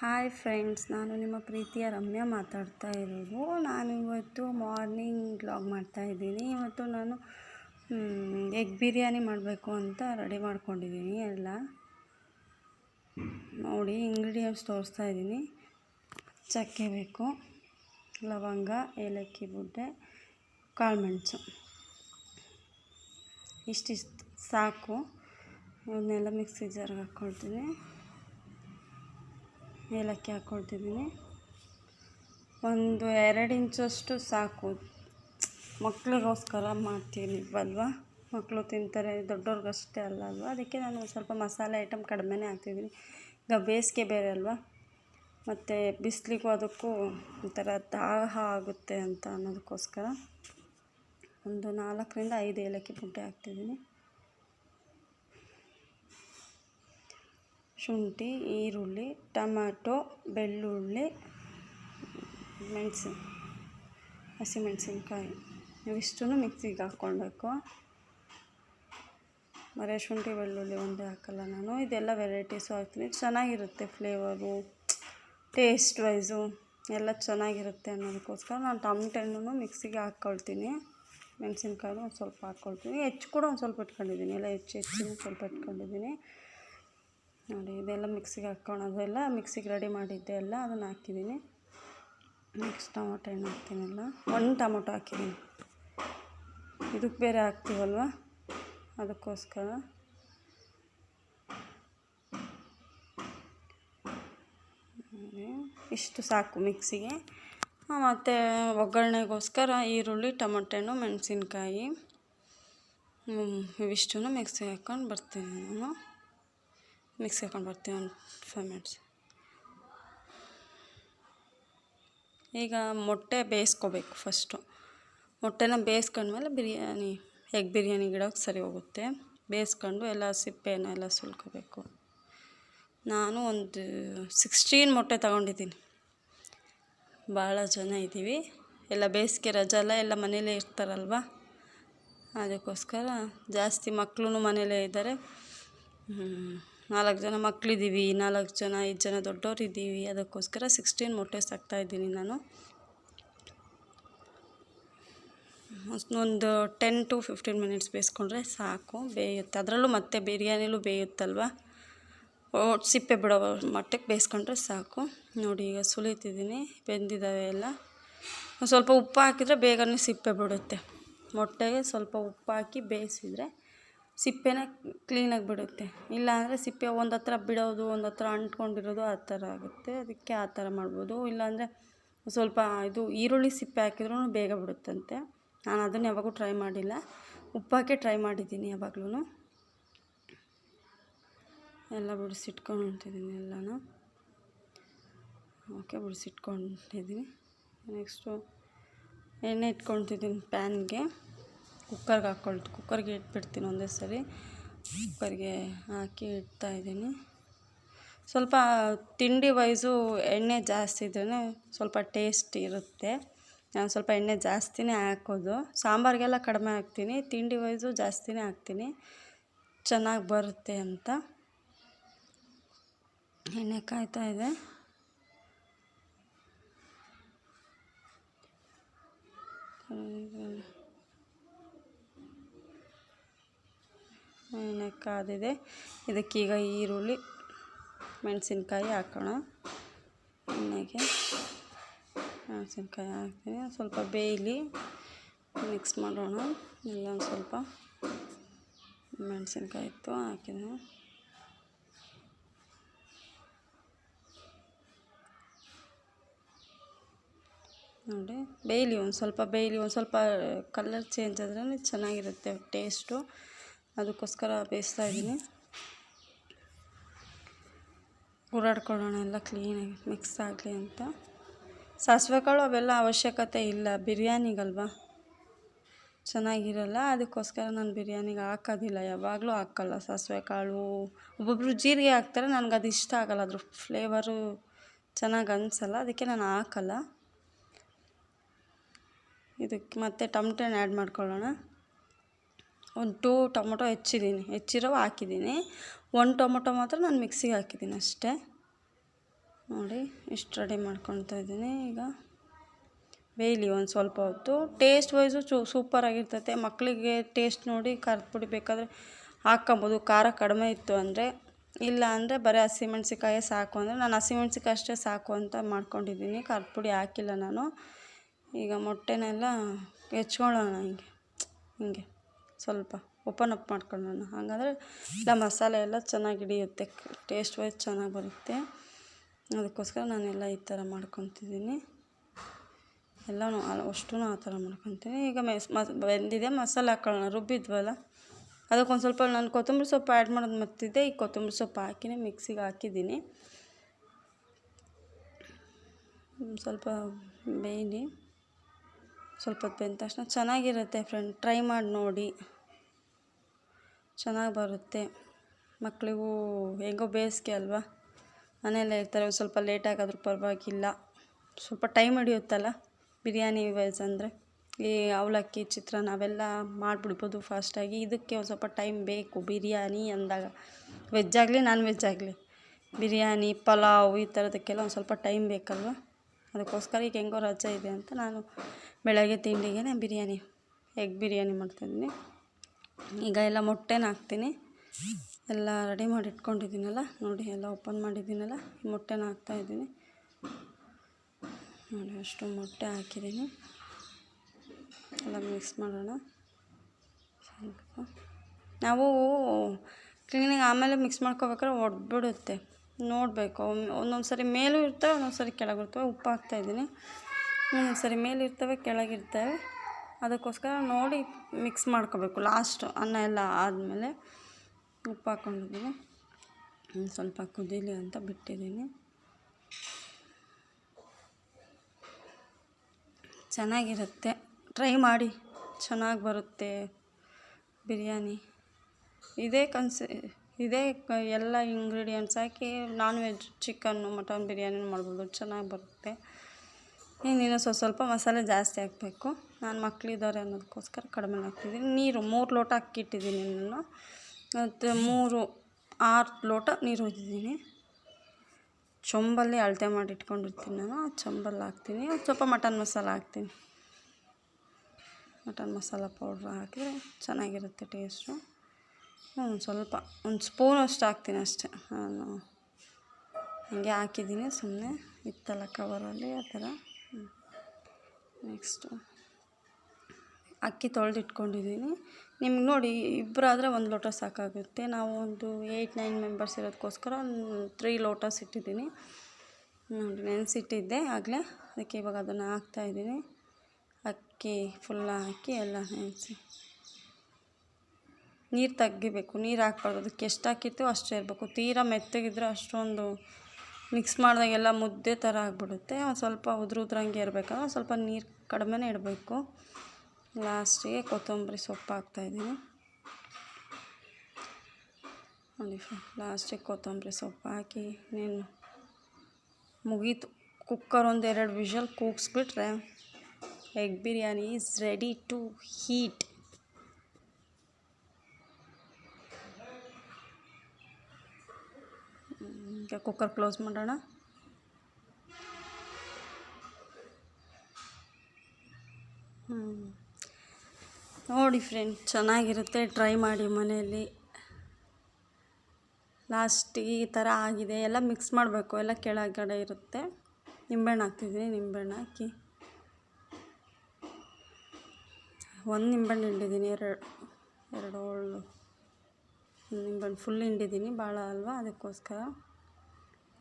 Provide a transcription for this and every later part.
Hi friends, ನಾನು ನಿಮ್ಮ ಪ್ರೀತಿಯ ರಮ್ಯಾ ಮಾತಾಡ್ತಾ ಇರೋದು. ನಾನು ಇವತ್ತು ಮಾರ್ನಿಂಗ್ ವ್ಲಾಗ್ ಮಾಡ್ತಾ ಇದ್ದೀನಿ. ಇವತ್ತು ನಾನು ಎಗ್ ಬಿರಿಯಾನಿ ಮಾಡಬೇಕು ಅಂತ ರೆಡಿ ಮಾಡ್ಕೊಂಡಿದ್ದೀನಿ ಎಲ್ಲ. ನೋಡಿ ಇಂಗ್ರೀಡಿಯೆಂಟ್ಸ್ ತೋರಿಸ್ತಾ ಇದ್ದೀನಿ. ಚಕ್ಕೆ ಬೇಕು, ಲವಂಗ, ಏಲಕ್ಕಿ ಬುಡ್ಡೆ ಕಾಳುಮೆಣಸು ಇಷ್ಟಿಷ್ಟು ಸಾಕು. ಇವನ್ನೆಲ್ಲ ಮಿಕ್ಸಿ ಜಾರ್ಗೆ ಹಾಕ್ಕೊಳ್ತೀನಿ. ಏಲಕ್ಕಿ ಹಾಕ್ಕೊಳ್ತಿದ್ದೀನಿ ಒಂದು ಎರಡು ಇಂಚಷ್ಟು ಸಾಕು. ಮಕ್ಳಿಗೋಸ್ಕರ ಮಾಡ್ತೀನಿ ಅಲ್ವಾ? ಮಕ್ಕಳು ತಿಂತಾರೆ, ದೊಡ್ಡವ್ರಿಗಷ್ಟೇ ಅಲ್ಲ ಅಲ್ವಾ? ಅದಕ್ಕೆ ನಾನು ಸ್ವಲ್ಪ ಮಸಾಲೆ ಐಟಮ್ ಕಡಿಮೆನೇ ಹಾಕ್ತಿದ್ದೀನಿ. ಈಗ ಬೇಸಿಗೆ ಬೇರೆ ಅಲ್ವಾ? ಮತ್ತು ಬಿಸಿಲಿಗೂ ಅದಕ್ಕೂ ಒಂಥರ ದಾಹ ಆಗುತ್ತೆ ಅಂತ ಅನ್ನೋದಕ್ಕೋಸ್ಕರ ಒಂದು ನಾಲ್ಕರಿಂದ ಐದು ಏಲಕ್ಕಿ ಪುಡ್ಡೆ ಹಾಕ್ತಿದ್ದೀನಿ. ಶುಂಠಿ, ಈರುಳ್ಳಿ ಟೊಮ್ಯಾಟೊ ಬೆಳ್ಳುಳ್ಳಿ ಮೆಣಸು ಹಸಿಮೆಣಸಿನ್ಕಾಯಿ. ಇವಿಷ್ಟೂ ಮಿಕ್ಸಿಗೆ ಹಾಕ್ಕೊಳ್ಬೇಕು. ಬರೀ ಶುಂಠಿ, ಬೆಳ್ಳುಳ್ಳಿ ಒಂದೇ ಹಾಕಲ್ಲ ನಾನು. ಇದೆಲ್ಲ ವೆರೈಟೀಸು ಹಾಕ್ತೀನಿ ಚೆನ್ನಾಗಿರುತ್ತೆ ಫ್ಲೇವರು ಟೇಸ್ಟ್ ವೈಸು ಎಲ್ಲ ಚೆನ್ನಾಗಿರುತ್ತೆ ಅನ್ನೋದಕ್ಕೋಸ್ಕರ ನಾನು ಟೊಮೆಟೊ ಹಣ್ಣು ಮಿಕ್ಸಿಗೆ ಹಾಕ್ಕೊಳ್ತೀನಿ. ಮೆಣಸಿನ್ಕಾಯಿನೂ ಒಂದು ಸ್ವಲ್ಪ ಹಾಕ್ಕೊಳ್ತೀನಿ. ಹೆಚ್ಚು ಕೂಡ ಒಂದು ಸ್ವಲ್ಪ ಇಟ್ಕೊಂಡಿದ್ದೀನಿ. ಎಲ್ಲ ಹೆಚ್ಚು ಹೆಚ್ಚು ಸ್ವಲ್ಪ ಇಟ್ಕೊಂಡಿದ್ದೀನಿ. ನೋಡಿ, ಇದೆಲ್ಲ ಮಿಕ್ಸಿಗೆ ಹಾಕ್ಕೊಳೋದೆಲ್ಲ ಮಿಕ್ಸಿಗೆ ರೆಡಿ ಮಾಡಿದ್ದೆ ಎಲ್ಲ, ಅದನ್ನು ಹಾಕಿದ್ದೀನಿ. ನೆಕ್ಸ್ಟ್ ಟೊಮೊಟೊ ಹಣ್ಣು ಹಾಕ್ತೀನಲ್ಲ ಒಂದು ಟೊಮೊಟೊ ಹಾಕಿದ್ದೀನಿ. ಇದಕ್ಕೆ ಬೇರೆ ಹಾಕ್ತೀವಲ್ವ? ಅದಕ್ಕೋಸ್ಕರ. ಇಷ್ಟು ಸಾಕು ಮಿಕ್ಸಿಗೆ. ಮತ್ತು ಒಗ್ಗರಣೆಗೋಸ್ಕರ ಈರುಳ್ಳಿ, ಟೊಮೊಟೊ ಹಣ್ಣು, ಮೆಣಸಿನ್ಕಾಯಿ ಇವಿಷ್ಟು ಮಿಕ್ಸಿಗೆ ಹಾಕ್ಕೊಂಡು ಬರ್ತೀನಿ ನಾನು. ಮಿಕ್ಸ್ ಹಾಕೊಂಡು ಬರ್ತೀವಿ ಒಂದು ಫೈವ್ ಮಿನಿಟ್ಸ್ ಈಗ ಮೊಟ್ಟೆ ಬೇಯಿಸ್ಕೋಬೇಕು ಫಸ್ಟು ಮೊಟ್ಟೆನ ಬೇಯಿಸ್ಕೊಂಡ್ಮೇಲೆ ಬಿರಿಯಾನಿ ಎಗ್ ಬಿರಿಯಾನಿ ಗಿಡಕ್ಕೆ ಸರಿ ಹೋಗುತ್ತೆ. ಬೇಯಿಸ್ಕೊಂಡು ಎಲ್ಲ ಸಿಪ್ಪೆನ ಎಲ್ಲ ಸುಲ್ಕೋಬೇಕು. ನಾನು ಒಂದು ಸಿಕ್ಸ್ಟೀನ್ ಮೊಟ್ಟೆ ತಗೊಂಡಿದ್ದೀನಿ. ಭಾಳ ಜನ ಇದ್ದೀವಿ. ಎಲ್ಲ ಬೇಸಿಗೆ ರಜೆ ಎಲ್ಲ ಮನೇಲೇ ಇರ್ತಾರಲ್ವ? ಅದಕ್ಕೋಸ್ಕರ ಜಾಸ್ತಿ ಮಕ್ಕಳು ಮನೇಲೇ ಇದ್ದಾರೆ. ನಾಲ್ಕು ಜನ ಮಕ್ಕಳಿದ್ದೀವಿ, ನಾಲ್ಕು ಜನ, ಐದು ಜನ ದೊಡ್ಡವ್ರು ಇದ್ದೀವಿ ಅದಕ್ಕೋಸ್ಕರ ಸಿಕ್ಸ್ಟೀನ್ ಮೊಟ್ಟೆ ಸಾಕ್ತಾಯಿದ್ದೀನಿ ನಾನು. ಒಂದು ಟೆನ್ ಟು ಫಿಫ್ಟೀನ್ ಮಿನಿಟ್ಸ್ ಬೇಯಿಸ್ಕೊಂಡ್ರೆ ಸಾಕು, ಬೇಯುತ್ತೆ. ಅದರಲ್ಲೂ ಮತ್ತೆ ಬಿರಿಯಾನಿಲೂ ಬೇಯುತ್ತಲ್ವ? ಸಿಪ್ಪೆ ಬಿಡೋ ಮಟ್ಟಕ್ಕೆ ಬೇಯಿಸ್ಕೊಂಡ್ರೆ ಸಾಕು. ನೋಡಿ, ಈಗ ಸುಲಿತಿದ್ದೀನಿ, ಬೆಂದಿದ್ದಾವೆ ಎಲ್ಲ. ಸ್ವಲ್ಪ ಉಪ್ಪು ಹಾಕಿದರೆ ಬೇಗನೆ ಸಿಪ್ಪೆ ಬಿಡುತ್ತೆ. ಮೊಟ್ಟೆಗೆ ಸ್ವಲ್ಪ ಉಪ್ಪು ಹಾಕಿ ಬೇಯಿಸಿದರೆ ಸಿಪ್ಪೆನ ಕ್ಲೀನಾಗಿ ಬಿಡುತ್ತೆ. ಇಲ್ಲಾಂದರೆ ಸಿಪ್ಪೆ ಒಂದು ಹತ್ರ ಬಿಡೋದು, ಒಂದು ಹತ್ರ ಅಂಟ್ಕೊಂಡಿರೋದು ಆ ಥರ ಆಗುತ್ತೆ. ಅದಕ್ಕೆ ಆ ಥರ ಮಾಡ್ಬೋದು. ಇಲ್ಲಾಂದರೆ ಸ್ವಲ್ಪ ಇದು ಈರುಳ್ಳಿ ಸಿಪ್ಪೆ ಹಾಕಿದ್ರೂ ಬೇಗ ಬಿಡುತ್ತಂತೆ. ನಾನು ಅದನ್ನು ಯಾವಾಗೂ ಟ್ರೈ ಮಾಡಿಲ್ಲ. ಉಪ್ಪಾಕೆ ಟ್ರೈ ಮಾಡಿದ್ದೀನಿ ಯಾವಾಗ್ಲೂ ಎಲ್ಲ ಬಿಡಿಸಿಟ್ಕೊಂಡಿದ್ದೀನಿ ಎಲ್ಲನೂ. ಓಕೆ, ಬಿಡಿಸಿಟ್ಕೊಂಡಿದ್ದೀನಿ. ನೆಕ್ಸ್ಟು ಎಣ್ಣೆ ಇಟ್ಕೊಳ್ತಿದ್ದೀನಿ ಪ್ಯಾನ್ಗೆ ಕುಕ್ಕರ್ಗೆ ಹಾಕ್ಕೊಳ್ತು, ಕುಕ್ಕರ್ಗೆ ಇಟ್ಬಿಡ್ತೀನಿ ಒಂದೇ ಸರಿ. ಕುಕ್ಕರ್ಗೆ ಹಾಕಿ ಇಡ್ತಾಯಿದ್ದೀನಿ ಸ್ವಲ್ಪ ತಿಂಡಿ ವೈಸು ಎಣ್ಣೆ ಜಾಸ್ತಿ ಇದ್ರೇ ಸ್ವಲ್ಪ ಟೇಸ್ಟ್ ಇರುತ್ತೆ. ನಾನು ಸ್ವಲ್ಪ ಎಣ್ಣೆ ಜಾಸ್ತಿನೇ ಹಾಕೋದು. ಸಾಂಬಾರಿಗೆಲ್ಲ ಕಡಿಮೆ ಹಾಕ್ತೀನಿ. ತಿಂಡಿ ವೈಸು ಜಾಸ್ತಿನೇ ಹಾಕ್ತೀನಿ. ಚೆನ್ನಾಗಿ ಬರುತ್ತೆ ಅಂತ. ಎಣ್ಣೆ ಕಾಯ್ತಾ ಇದೆ. ಕಾದಿದೆ ಇದಕ್ಕೀಗ ಈರುಳ್ಳಿ, ಮೆಣಸಿನ್ಕಾಯಿ ಹಾಕೋಣ. ಎಣ್ಣೆಗೆ ಮೆಣಸಿನ್ಕಾಯಿ ಹಾಕ್ತೀನಿ ಸ್ವಲ್ಪ ಬೇಯಲಿ ಮಿಕ್ಸ್ ಮಾಡೋಣ. ಇಲ್ಲ ಸ್ವಲ್ಪ ಮೆಣಸಿನ್ಕಾಯಿ ಇತ್ತು ಹಾಕಿದೆ ನೋಡಿ, ಬೇಯಲಿ, ಒಂದು ಸ್ವಲ್ಪ ಬೇಯಲಿ, ಒಂದು ಸ್ವಲ್ಪ ಕಲರ್ ಚೇಂಜ್ ಆದ್ರೆ ಚೆನ್ನಾಗಿರುತ್ತೆ ಟೇಸ್ಟು ಅದಕ್ಕೋಸ್ಕರ ಬೇಯಿಸ್ತಾ ಇದ್ದೀನಿ. ಓಡಾಡ್ಕೊಳ್ಳೋಣ, ಎಲ್ಲ ಕ್ಲೀನಾಗಿ ಮಿಕ್ಸ್ ಆಗಲಿ ಅಂತ. ಸಾಸಿವೆ ಕಾಳು ಅವೆಲ್ಲ ಅವಶ್ಯಕತೆ ಇಲ್ಲ. ಬಿರಿಯಾನಿಗಲ್ವ? ಚೆನ್ನಾಗಿರಲ್ಲ. ಅದಕ್ಕೋಸ್ಕರ ನಾನು ಬಿರಿಯಾನಿಗೆ ಹಾಕೋದಿಲ್ಲ. ಯಾವಾಗಲೂ ಹಾಕಲ್ಲ ಸಾಸಿವೆ ಕಾಳು ಒಬ್ಬೊಬ್ಬರು ಜೀರಿಗೆ ಹಾಕ್ತಾರೆ. ನನಗೆ ಅದು ಇಷ್ಟ ಆಗಲ್ಲ. ಅದ್ರ ಫ್ಲೇವರು ಚೆನ್ನಾಗಿ ಅನಿಸಲ್ಲ. ಅದಕ್ಕೆ ನಾನು ಹಾಕಲ್ಲ. ಇದಕ್ಕೆ ಮತ್ತೆ ಟೊಮ್ಟೊ ಆ್ಯಡ್ ಮಾಡ್ಕೊಳ್ಳೋಣ. ಒಂದು ಟೂ ಟೊಮೊಟೊ ಹೆಚ್ಚಿದ್ದೀನಿ ಹೆಚ್ಚಿರೋ ಹಾಕಿದ್ದೀನಿ. ಒಂದು ಟೊಮೊಟೊ ಮಾತ್ರ ನಾನು ಮಿಕ್ಸಿಗೆ ಹಾಕಿದ್ದೀನಿ ಅಷ್ಟೇ. ನೋಡಿ, ಇಷ್ಟು ರೆಡಿ ಮಾಡ್ಕೊಳ್ತಾ ಇದ್ದೀನಿ. ಈಗ ಬೇಯಲಿ ಒಂದು ಸ್ವಲ್ಪ ಹೊತ್ತು. ಟೇಸ್ಟ್ ವೈಸು ಚೂ ಸೂಪರಾಗಿರ್ತೈತೆ ಮಕ್ಕಳಿಗೆ ಟೇಸ್ಟ್ ನೋಡಿ ಖಾರದ ಪುಡಿ ಬೇಕಾದರೆ ಹಾಕ್ಕೊಬೋದು. ಖಾರ ಕಡಿಮೆ ಇತ್ತು ಅಂದರೆ, ಇಲ್ಲ ಅಂದರೆ ಬರೀ ಹಸಿಮೆಣ್ಸಿಕಾಯೇ ಸಾಕು ಅಂದರೆ, ನಾನು ಹಸಿಮೆಣ್ಸಿಕಾಯಿ ಅಷ್ಟೇ ಸಾಕು ಅಂತ ಮಾಡ್ಕೊಂಡಿದ್ದೀನಿ. ಖಾರದ ಪುಡಿ ಹಾಕಿಲ್ಲ ನಾನು. ಈಗ ಮೊಟ್ಟೆನೆಲ್ಲ ಹೆಚ್ಕೊಳ್ಳೋಣ ಹಿಂಗೆ ಹಿಂಗೆ. ಸ್ವಲ್ಪ ಓಪನ್ ಅಪ್ ಮಾಡ್ಕೊಳ್ಳೋಣ. ಹಾಗಾದರೆ ಇಲ್ಲ ಮಸಾಲೆ ಎಲ್ಲ ಚೆನ್ನಾಗಿ ಹಿಡಿಯುತ್ತೆ. ಟೇಸ್ಟ್ ವೈಸ್ ಚೆನ್ನಾಗಿ ಬರುತ್ತೆ. ಅದಕ್ಕೋಸ್ಕರ ನಾನೆಲ್ಲ ಈ ಥರ ಮಾಡ್ಕೊತಿದ್ದೀನಿ. ಎಲ್ಲನೂ ಅಷ್ಟು ಆ ಥರ ಮಾಡ್ಕೊತೀನಿ ಈಗ ಮೆಸ್, ಮಸ್, ಬೆಂದಿದೆ, ಮಸಾಲೆ ಹಾಕೊಳ್ಳೋಣ. ರುಬ್ಬಿದ್ವಲ್ಲ? ಅದಕ್ಕೊಂದು ಸ್ವಲ್ಪ ನಾನು ಕೊತ್ತಂಬರಿ ಸೊಪ್ಪು ಆ್ಯಡ್ ಮಾಡೋದು ಮರ್ತಿದ್ದೆ ಈ ಕೊತ್ತಂಬರಿ ಸೊಪ್ಪು ಹಾಕಿನೇ ಮಿಕ್ಸಿಗೆ ಹಾಕಿದ್ದೀನಿ. ಸ್ವಲ್ಪ ಬೇಯಲಿ. ಸ್ವಲ್ಪ ಹೊತ್ತು ಬೆಂದ ತಕ್ಷಣ ಚೆನ್ನಾಗಿರುತ್ತೆ ಫ್ರೆಂಡ್. ಟ್ರೈ ಮಾಡಿ ನೋಡಿ. ಚೆನ್ನಾಗಿ ಬರುತ್ತೆ. ಮಕ್ಕಳಿಗೂ ಹೆಂಗೋ ಬೇಸಿಗೆ ಅಲ್ವಾ? ಮನೆಯಲ್ಲೇ ಇರ್ತಾರೆ. ಒಂದು ಸ್ವಲ್ಪ ಲೇಟಾಗಾದರೂ ಪರವಾಗಿಲ್ಲ. ಸ್ವಲ್ಪ ಟೈಮ್ ಹಿಡಿಯುತ್ತಲ್ಲ? ಬಿರಿಯಾನಿ ವೈಸ್ ಅಂದರೆ? ಈ ಅವಲಕ್ಕಿ, ಚಿತ್ರಾನ್ನ ಅವೆಲ್ಲ ಮಾಡಿಬಿಡ್ಬೋದು ಫಾಸ್ಟಾಗಿ ಇದಕ್ಕೆ ಒಂದು ಸ್ವಲ್ಪ ಟೈಮ್ ಬೇಕು. ಬಿರಿಯಾನಿ ಅಂದಾಗ. ವೆಜ್ ಆಗಲಿ ನಾನ್ ವೆಜ್ ಆಗಲಿ? ಬಿರಿಯಾನಿ, ಪಲಾವ್ ಈ ಥರದಕ್ಕೆಲ್ಲ ಒಂದು ಸ್ವಲ್ಪ ಟೈಮ್ ಬೇಕಲ್ವ? ಅದಕ್ಕೋಸ್ಕರ ಈಗ ಹೆಂಗೋ ರಜೆ ಇದೆ ಅಂತ ನಾನು ಬೆಳಗ್ಗೆ ತಿಂಡಿಗೆ ಬಿರಿಯಾನಿ, ಎಗ್ ಬಿರಿಯಾನಿ ಮಾಡ್ತಾಯಿದ್ದೀನಿ ಈಗ ಎಲ್ಲ ಮೊಟ್ಟೆನ ಹಾಕ್ತೀನಿ. ಎಲ್ಲ ರೆಡಿ ಮಾಡಿ ಇಟ್ಕೊಂಡಿದ್ದೀನಲ್ಲ, ನೋಡಿ ಎಲ್ಲ ಓಪನ್ ಮಾಡಿದ್ದೀನಲ್ಲ, ಈ ಮೊಟ್ಟೆನ ಹಾಕ್ತಾಯಿದ್ದೀನಿ ನೋಡಿ ಅಷ್ಟು ಮೊಟ್ಟೆ ಹಾಕಿದ್ದೀನಿ. ಎಲ್ಲ ಮಿಕ್ಸ್ ಮಾಡೋಣ. ನಾವು ಕ್ಲೀನಿಗೆ ಆಮೇಲೆ ಮಿಕ್ಸ್ ಮಾಡ್ಕೋಬೇಕಾದ್ರೆ ಒಡ್ಬಿಡುತ್ತೆ. ನೋಡಬೇಕು. ಒಂದೊಂದು ಸರಿ ಮೇಲೂ ಇರ್ತವೆ, ಒಂದೊಂದು ಸರಿ ಕೆಳಗಿರ್ತವೆ ಉಪ್ಪು ಹಾಕ್ತಾಯಿದ್ದೀನಿ ಒಂದೊಂದು ಸರಿ ಮೇಲಿರ್ತವೆ ಕೆಳಗಿರ್ತವೆ ಅದಕ್ಕೋಸ್ಕರ ನೋಡಿ ಮಿಕ್ಸ್ ಮಾಡ್ಕೋಬೇಕು. ಲಾಸ್ಟು ಅನ್ನ ಎಲ್ಲ ಆದಮೇಲೆ ಉಪ್ಪು ಹಾಕ್ಕೊಂಡಿದ್ದೀನಿ ಸ್ವಲ್ಪ ಕುದೀಲಿ ಅಂತ ಬಿಟ್ಟಿದ್ದೀನಿ. ಚೆನ್ನಾಗಿರುತ್ತೆ. ಟ್ರೈ ಮಾಡಿ. ಚೆನ್ನಾಗಿ ಬರುತ್ತೆ ಬಿರಿಯಾನಿ. ಇದೇ ಕನ್ಸಿ ಇದೇ ಎಲ್ಲ ಇಂಗ್ರೀಡಿಯೆಂಟ್ಸ್ ಹಾಕಿ non veg chicken mutton biryani ಮಾಡ್ಬೋದು. ಚೆನ್ನಾಗಿ ಬರುತ್ತೆ. ಇನ್ನೇನು ಸ್ವಲ್ಪ ಸ್ವಲ್ಪ ಮಸಾಲೆ ಜಾಸ್ತಿ ಹಾಕಬೇಕು. ನಾನು ಮಕ್ಕಳಿದ್ದಾರೆ ಅನ್ನೋದಕ್ಕೋಸ್ಕರ ಕಡಿಮೆ ಹಾಕ್ತಿದ್ದೀನಿ. ನೀರು, ಮೂರು ಲೋಟ ಅಕ್ಕಿ ಇಟ್ಟಿದ್ದೀನಿ ನಾನು. ಮತ್ತು ಮೂರು, ಆರು ಲೋಟ ನೀರು ಹೊಯ್ದಿದ್ದೀನಿ ಚೊಂಬಲ್ಲಿ ಅಳತೆ ಮಾಡಿ ಇಟ್ಕೊಂಡಿರ್ತೀನಿ ನಾನು. ಆ ಚೊಂಬಲ್ಲಿ ಹಾಕ್ತೀನಿ. ಸ್ವಲ್ಪ ಮಟನ್ ಮಸಾಲ ಹಾಕ್ತೀನಿ. ಮಟನ್ ಮಸಾಲ ಪೌಡ್ರ್ ಹಾಕಿದರೆ ಚೆನ್ನಾಗಿರುತ್ತೆ ಟೇಸ್ಟು ಒಂದು ಸ್ವಲ್ಪ. ಒಂದು ಸ್ಪೂನ್ ಅಷ್ಟು ಹಾಕ್ತೀನಿ ಅಷ್ಟೆ. ನಾನು ಹಾಗೆ ಹಾಕಿದ್ದೀನಿ ಸುಮ್ಮನೆ ಇತ್ತಲ್ಲ ಕವರಲ್ಲಿ ಆ ಥರ. ನೆಕ್ಸ್ಟು ಅಕ್ಕಿ ತೊಳೆದಿಟ್ಕೊಂಡಿದ್ದೀನಿ. ನಿಮ್ಗೆ ನೋಡಿ ಇಬ್ಬರಾದರೆ ಒಂದು ಲೋಟ ಸಾಕಾಗುತ್ತೆ. ನಾವು ಒಂದು ಏಯ್ಟ್ ನೈನ್ ಮೆಂಬರ್ಸ್ ಇರೋದಕ್ಕೋಸ್ಕರ ಒಂದು ತ್ರೀ ಲೋಟಸ್ ಇಟ್ಟಿದ್ದೀನಿ. ನೋಡಿ, ನೆನೆಸಿಟ್ಟಿದ್ದೆ ಆಗಲೇ. ಅದಕ್ಕೆ ಇವಾಗ ಅದನ್ನು ಹಾಕ್ತಾಯಿದ್ದೀನಿ ಅಕ್ಕಿ ಫುಲ್ಲ ಹಾಕಿ ಎಲ್ಲ ನೆನೆಸಿ. ನೀರು ತೆಗಿಬೇಕು ನೀರು ಹಾಕ್ಬಾರ್ದು. ಅದಕ್ಕೆ ಎಷ್ಟು ಹಾಕಿರ್ತೀವೋ ಅಷ್ಟೇ ಇರಬೇಕು. ತೀರಾ ಮೆತ್ತಗಿದ್ರೆ ಅಷ್ಟೊಂದು ಮಿಕ್ಸ್ ಮಾಡಿದಾಗೆಲ್ಲ ಮುದ್ದೆ ಥರ ಆಗಿಬಿಡುತ್ತೆ. ಒಂದು ಸ್ವಲ್ಪ ಉದ್ರು ಉದ್ರಂಗೆ ಇರಬೇಕಂದ್ರೆ ಸ್ವಲ್ಪ ನೀರು ಕಡಿಮೆನೇ ಇಡಬೇಕು. ಲಾಸ್ಟಿಗೆ ಕೊತ್ತಂಬರಿ ಸೊಪ್ಪು ಹಾಕ್ತಾಯಿದ್ದೀನಿ ನೋಡಿ ಲಾಸ್ಟಿಗೆ ಕೊತ್ತಂಬರಿ ಸೊಪ್ಪು ಹಾಕಿ ನೀನು ಮುಗೀತು. ಕುಕ್ಕರ್ ಒಂದು ಎರಡು whistle ಕೂಗಿಸ್ಬಿಟ್ರೆ egg biryani is ready to heat ಈಗ ಕುಕ್ಕರ್ ಕ್ಲೋಸ್ ಮಾಡೋಣ. ನೋಡಿ ಫ್ರೆಂಡ್ ಚೆನ್ನಾಗಿರುತ್ತೆ ಟ್ರೈ ಮಾಡಿ ಮನೆಯಲ್ಲಿ. ಲಾಸ್ಟಿಗೆ ಈ ಥರ ಆಗಿದೆ, ಎಲ್ಲ ಮಿಕ್ಸ್ ಮಾಡಬೇಕು, ಎಲ್ಲ ಕೆಳಗಡೆ ಇರುತ್ತೆ. ನಿಂಬೆಹಣ್ಣು ಹಾಕ್ತಿದ್ದೀನಿ, ನಿಂಬೆಹಣ್ಣು ಹಾಕಿ. ಒಂದು ನಿಂಬೆಹಣ್ಣು ಹಿಂಡಿದ್ದೀನಿ, ಎರಡು ಎರಡು ನಿಂಬೆಹಣ್ಣು ಫುಲ್ ಹಿಂಡಿದ್ದೀನಿ, ಭಾಳ ಅಲ್ವಾ? ಅದಕ್ಕೋಸ್ಕರ.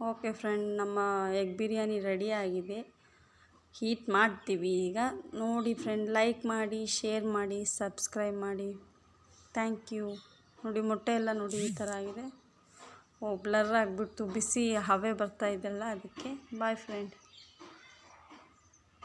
ಓಕೆ ಫ್ರೆಂಡ್ ನಮ್ಮ ಎಗ್ ಬಿರಿಯಾನಿ ರೆಡಿ ಆಗಿದೆ. ಹೀಟ್ ಮಾಡ್ತೀವಿ ಈಗ. ನೋಡಿ ಫ್ರೆಂಡ್ ಲೈಕ್ ಮಾಡಿ ಶೇರ್ ಮಾಡಿ ಸಬ್ಸ್ಕ್ರೈಬ್ ಮಾಡಿ. ಥ್ಯಾಂಕ್ ಯು ನೋಡಿ ಮೊಟ್ಟೆ ಎಲ್ಲ ನೋಡಿ ಈ ಥರ ಆಗಿದೆ. ಓ ಬ್ಲರ್ ಆಗಿಬಿಡ್ತು. ಬಿಸಿ ಹವೆ ಬರ್ತಾ ಇದೆಲ್ಲ ಅದಕ್ಕೆ. Boy friend